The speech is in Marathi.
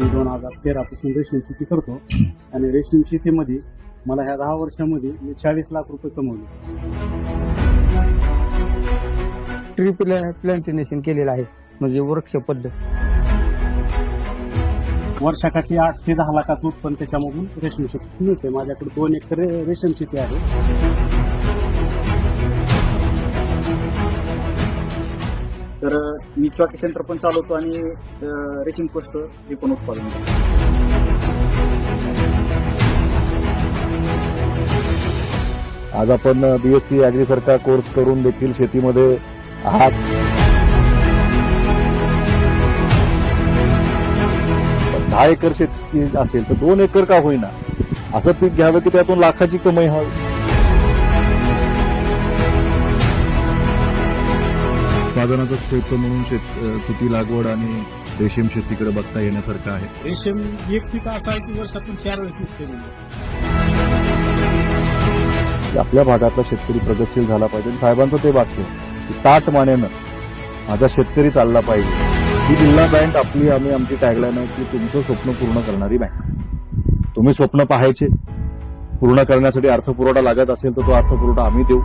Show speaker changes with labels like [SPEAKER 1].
[SPEAKER 1] मी दोन हजार तेरापासून रेशीम शेती करतो. आणि रेशीम शेतीमध्ये मला ह्या दहा वर्षामध्ये मी चाळीस लाख रुपये कमवले.
[SPEAKER 2] ट्री प्लांटेशन केलेलं आहे. म्हणजे वृक्ष पद्धत.
[SPEAKER 1] वर्षाकाठी आठ ते दहा लाखाचं उत्पन्न त्याच्यामधून रेशीम शेती मिळते. माझ्याकडे दोन एकर रेशीम शेती आहे.
[SPEAKER 3] मी चॉकी सेंटर पण चालवतो आणि रेशीम कोस्ट हे पण उत्पादन करतो.
[SPEAKER 4] आज आपण बीएससी अॅग्री सारखा कोर्स करून देखील शेतीमध्ये आहात. दहा एकर शेती असेल तर दोन एकर का होईना? असं पीक घ्यावं की त्यातून लाखाची कमाई हवी उत्पादनाचं क्षेत्र म्हणून शेत तुती लागवड आणि रेशीम शेतीकडे बघता येण्यासारखं आहे.
[SPEAKER 1] रेशीम एक पीक असं आहे की वर्षातून चार वेळेस निघते म्हणजे.
[SPEAKER 4] आपल्या भागातला शेतकरी प्रगतशील झाला पाहिजे. आणि साहेबांचं ते वाक्य की ताट मानेनं माझा शेतकरी चालला पाहिजे. ही जिल्हा बँक आपली आम्ही आमची टॅगलाईन आहे की तुमचं स्वप्न पूर्ण करणारी बँक. तुम्ही स्वप्न पाहायचे. पूर्ण करण्यासाठी अर्थपुरवठा लागत असेल तर तो अर्थपुरवठा आम्ही देऊ.